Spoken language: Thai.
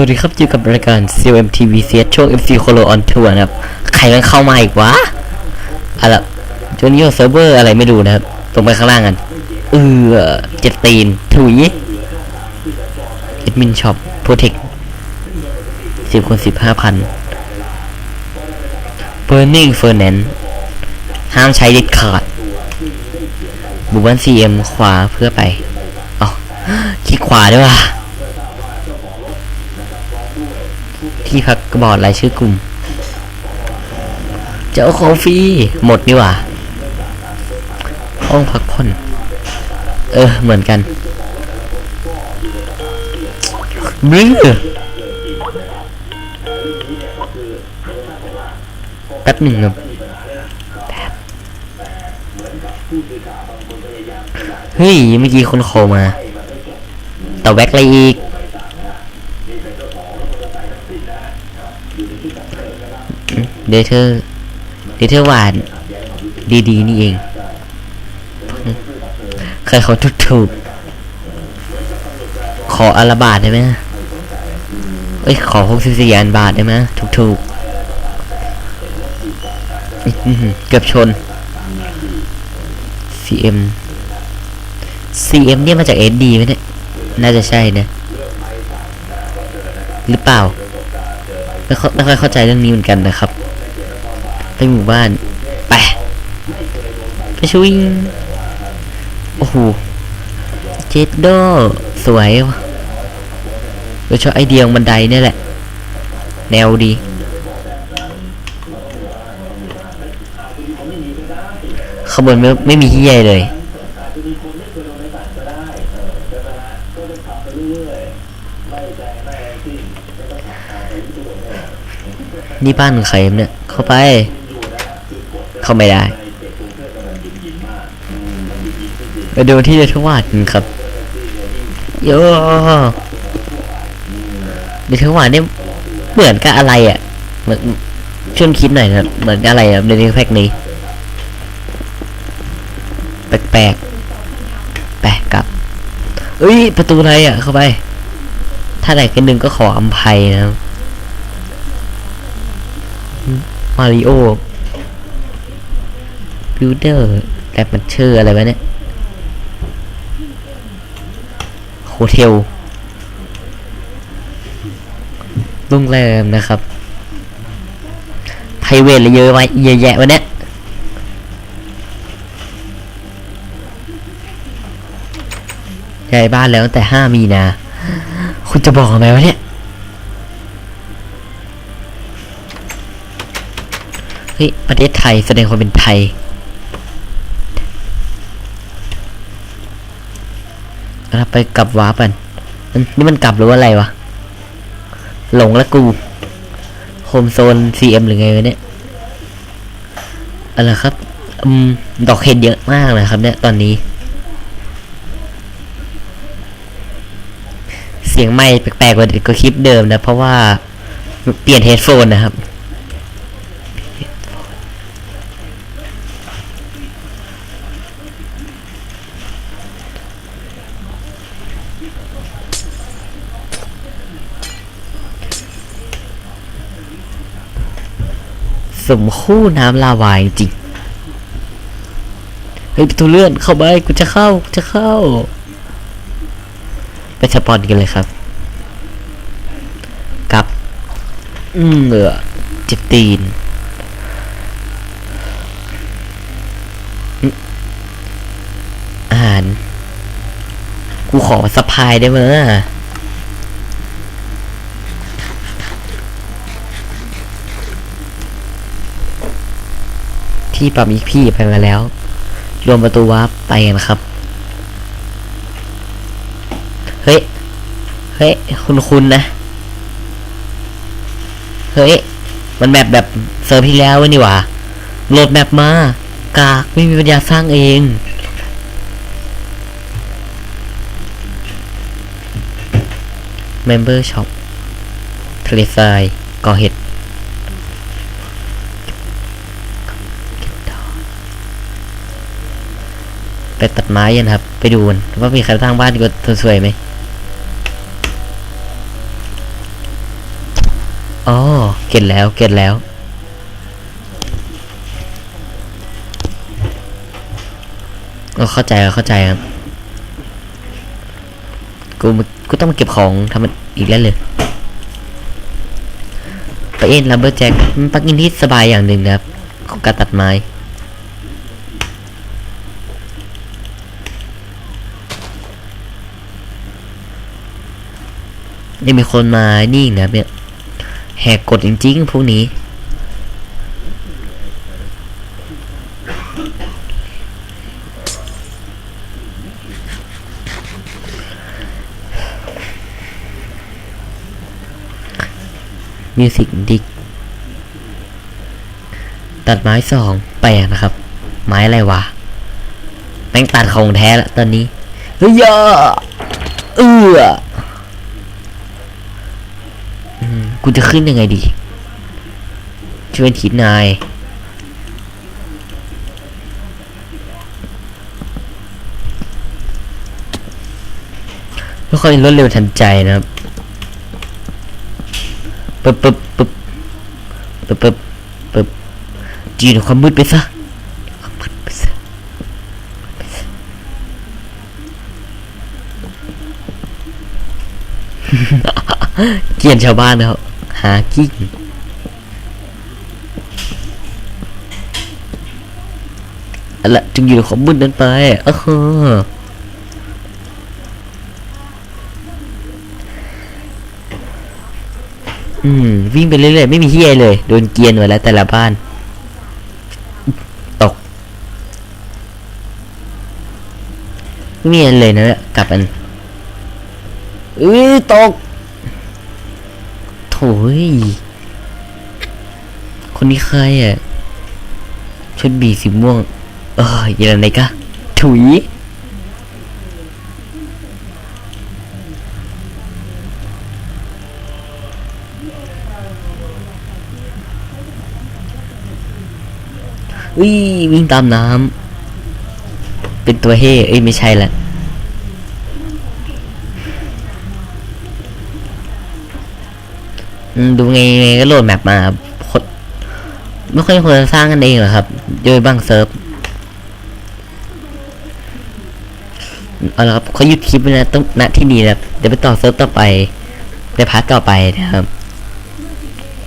วัสดีครับอยู่กับรายการ CMTV CS ช่วง FC Colo on Tour นะครับ ใครมันเข้ามาอีกวะอะไรจนนี้เซิร์ฟเวอร์อะไรไม่รู้นะครับลงไปข้างล่างกัน เออเจ็ดตีน ถุยเอ็ดมินช็อปโปรเทคสิบคนสิบห้าพัน Burning Furnace ห้ามใช้เด็ดขาดบุบัน CM ขวาเพื่อไปอ๋อคลิกขวาด้วยว่ะ ที่พักกระบอกรายชื่อกลุ่ม เจ้าของฟรีหมดนี่หว่าห้องพักผ่อน เออ เหมือนกันบลื้อแป๊บหนึ่งครับเฮ้ย เมื่อกี้คนโคมาแต่แว็กอะไรอีก เดเธอร์เดเธอร์หวาน ดีๆ นี่เองเคยเขาถูกถูกๆขออนละบาทได้ไหมเอ้ย ขอหกสิบสี่อันบาทได้ไหมถูกถูกเกือบชน CM CM เนี่ยมาจาก SD ไหมเนี่ย น่าจะใช่นะ หรือเปล่า ไม่ค่อยไม่ค่อยเข้าใจเรื่องนี้เหมือนกันนะครับ ไปหมู่บ้านไปไปชวิงโอ้โหเจดโดสวยวะโดยเฉพาะไอเดียงบันไดเนี่ยแหละ แนวดี ขบวนไม่ไม่มีที่ใหญ่เลยนี่บ้านของใครเนี่ย เข้าไป เข้าไม่ได้ไปดูที่เดทวาดครับโยเดทวาดเนี่ยเหมือนกับอะไรอะเหมือนช่วยคิดหน่อยนะเหมือนกับอะไรอะในแพ็กนี้ แปลกแปลกแปลกกับเอ้ยประตูอะไรอะเข้าไป ถ้าไหนกันหนึ่งก็ขออภัยนะครับมาริโอ บิวเดอร์แต่มันชื่ออะไรวะเนี่ยโฮเทลโรงแรมนะครับไพรเวทเลยเยอะไว้เยอะแยะวะเนี่ยย้ายบ้านแล้วตั้งแต่ห้ามีนา คุณจะบอกไหมวะเนี่ย เฮ้ย ประเทศไทยแสดงความเป็นไทย เรา ไปกลับวาร์ปกันนี่มันกลับหรือว่าอะไรวะ หลงแล้วกูโฮมโซน CM หรือไงวะเนี่ยอะไรครับอืมดอกเห็ดเยอะมากเลยครับเนี่ยตอนนี้ เสียงไม่แปลกๆกว่าคลิปเดิมนะ เพราะว่าเปลี่ยนเฮดโฟนนะครับ สมคู่น้ำลาวายจริงเฮ้ยประตูเลื่อนเข้าไปกูจะเข้ากูจะเข้า ไปสปอนกันเลยครับกับ อืมเหงือจ็บตีนอืมอาหาร กูขอสะพายได้ไหม ที่ปั๊มอีกพี่ไปมาแล้ว รวมประตูวาร์ปไปกันครับ เฮ้ย เฮ้ย คุณคุณนะ เฮ้ย มันแบบแบบเซิร์ฟที่แล้วนี่หว่าโหลดแมปมา กากไม่มีปัญญาสร้างเอง Member Shop ทะเลทรายก่อเห็ด ไปตัดไม้ยันครับ ไปดูกันว่ามีใครสร้างบ้านก็สวยๆไหมอ๋อเก็ตแล้ว เก็ตแล้วก็เข้าใจเข้าใจครับ กูมากูต้องมาเก็บของทำมันอีกแล้วเลยไปเอ็นลัมเบอร์แจ็คมันปลักอินที่สบายอย่างหนึ่งนะครับของการตัดไม้ ยังมีคนมานี่นะเนี่ยแหกกฎจริงๆพวกนี้ มิวสิกดิกตัดไม้สองแปลกนะครับ ไม้อะไรวะแม่งตัดของแท้ละตอนนี้เฮ้ยอเอออืม กูจะขึ้นยังไงดีช่วยทีนายไม่ค่อยรวดเร็วทันใจนะครับปึ๊บปึ๊บปึ๊บปึ๊บปึ๊บปึ๊บจีนความมืดไปซะความมืดไปซะ เกลียนชาวบ้านนะครับ หากิ้งอาละจึงอยู่ในความมืดนั้นไปเออฮะอืม วิ่งไปเรื่อยๆ ไม่มีที่ใเลย โดนเกียนไว้แล้วแต่ละบ้าน ตกไม่มีอะไรเลยนะเนี่ยกลับอันเอ้ยตก ถยคนนี้ใครอะชุดบีสีม่วง เออยังไงกะถุยวิวิ่งตามน้ำเป็นตัวเฮ่เอ้ยไม่ใช่ละอืม ดูไงไงก็โหลดแมปมาครับคไม่ค่อยควรสร้างกันเองหรอกครับ โดยบางเซิร์ฟเอาละครับเขาหยุดคลิปไว้นะต้องณที่นี้นะครับเดี๋ยวไปต่อเซิร์ฟต่อไปในพาร์ทต่อไปนะครับ